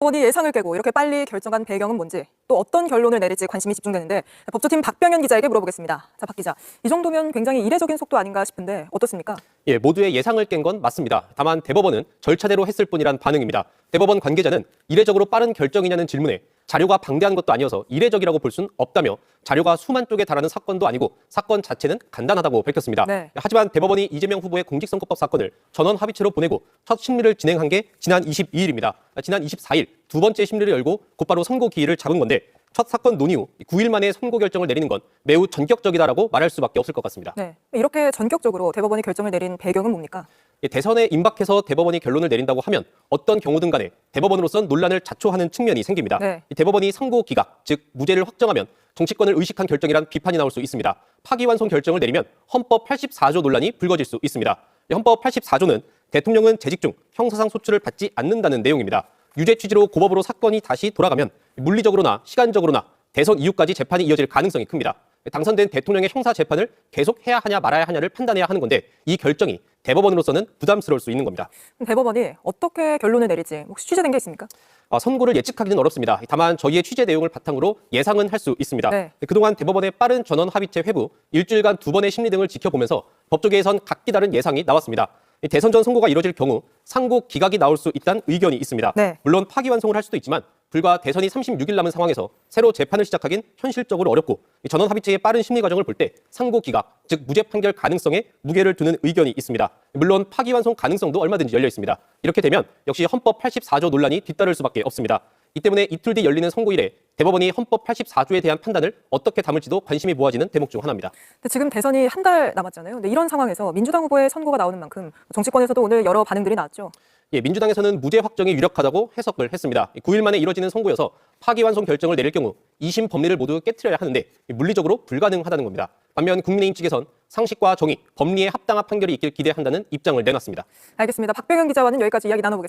법원이 예상을 깨고 이렇게 빨리 결정한 배경은 뭔지 또 어떤 결론을 내릴지 관심이 집중되는데 법조팀 박병현 기자에게 물어보겠습니다. 자, 박 기자. 이 정도면 굉장히 이례적인 속도 아닌가 싶은데 어떻습니까? 예, 모두의 예상을 깬 건 맞습니다. 다만 대법원은 절차대로 했을 뿐이란 반응입니다. 대법원 관계자는 이례적으로 빠른 결정이냐는 질문에 자료가 방대한 것도 아니어서 이례적이라고 볼 수는 없다며 자료가 수만 쪽에 달하는 사건도 아니고 사건 자체는 간단하다고 밝혔습니다. 네. 하지만 대법원이 이재명 후보의 공직선거법 사건을 전원 합의체로 보내고 첫 심리를 진행한 게 지난 22일입니다. 지난 24일 두 번째 심리를 열고 곧바로 선고 기일을 잡은 건데 첫 사건 논의 후 9일 만에 선고 결정을 내리는 건 매우 전격적이다라고 말할 수밖에 없을 것 같습니다. 네. 이렇게 전격적으로 대법원이 결정을 내린 배경은 뭡니까? 예, 대선에 임박해서 대법원이 결론을 내린다고 하면 어떤 경우든 간에 대법원으로선 논란을 자초하는 측면이 생깁니다. 네. 이 대법원이 선고 기각, 즉 무죄를 확정하면 정치권을 의식한 결정이란 비판이 나올 수 있습니다. 파기환송 결정을 내리면 헌법 84조 논란이 불거질 수 있습니다. 이 헌법 84조는 대통령은 재직 중 형사상 소출을 받지 않는다는 내용입니다. 유죄 취지로 고법으로 사건이 다시 돌아가면 물리적으로나 시간적으로나 대선 이후까지 재판이 이어질 가능성이 큽니다. 당선된 대통령의 형사 재판을 계속 해야 하냐 말아야 하냐를 판단해야 하는 건데 이 결정이 대법원으로서는 부담스러울 수 있는 겁니다. 대법원이 어떻게 결론을 내릴지 혹시 취재된 게 있습니까? 아, 선고를 예측하기는 어렵습니다. 다만 저희의 취재 내용을 바탕으로 예상은 할 수 있습니다. 네. 그동안 대법원의 빠른 전원 합의체 회부, 일주일간 두 번의 심리 등을 지켜보면서 법조계에선 각기 다른 예상이 나왔습니다. 이 대선 전 선고가 이뤄질 경우 상고 기각이 나올 수 있다는 의견이 있습니다. 네. 물론 파기환송을 할 수도 있지만 불과 대선이 36일 남은 상황에서 새로 재판을 시작하긴 현실적으로 어렵고 이 전원 합의체의 빠른 심리 과정을 볼 때 상고 기각, 즉 무죄 판결 가능성에 무게를 두는 의견이 있습니다. 물론 파기환송 가능성도 얼마든지 열려 있습니다. 이렇게 되면 역시 헌법 84조 논란이 뒤따를 수밖에 없습니다. 이 때문에 이틀 뒤 열리는 선고일에 대법원이 헌법 84조에 대한 판단을 어떻게 담을지도 관심이 모아지는 대목 중 하나입니다. 근데 지금 대선이 한 달 남았잖아요. 근데 이런 상황에서 민주당 후보의 선고가 나오는 만큼 정치권에서도 오늘 여러 반응들이 나왔죠. 예, 민주당에서는 무죄 확정이 유력하다고 해석을 했습니다. 9일 만에 이뤄지는 선고여서 파기환송 결정을 내릴 경우 2심 법리를 모두 깨트려야 하는데 물리적으로 불가능하다는 겁니다. 반면 국민의힘 측에선 상식과 정의, 법리에 합당한 판결이 있길 기대한다는 입장을 내놨습니다. 알겠습니다. 박병현 기자와는 여기까지 이야기 나눠보겠습니다.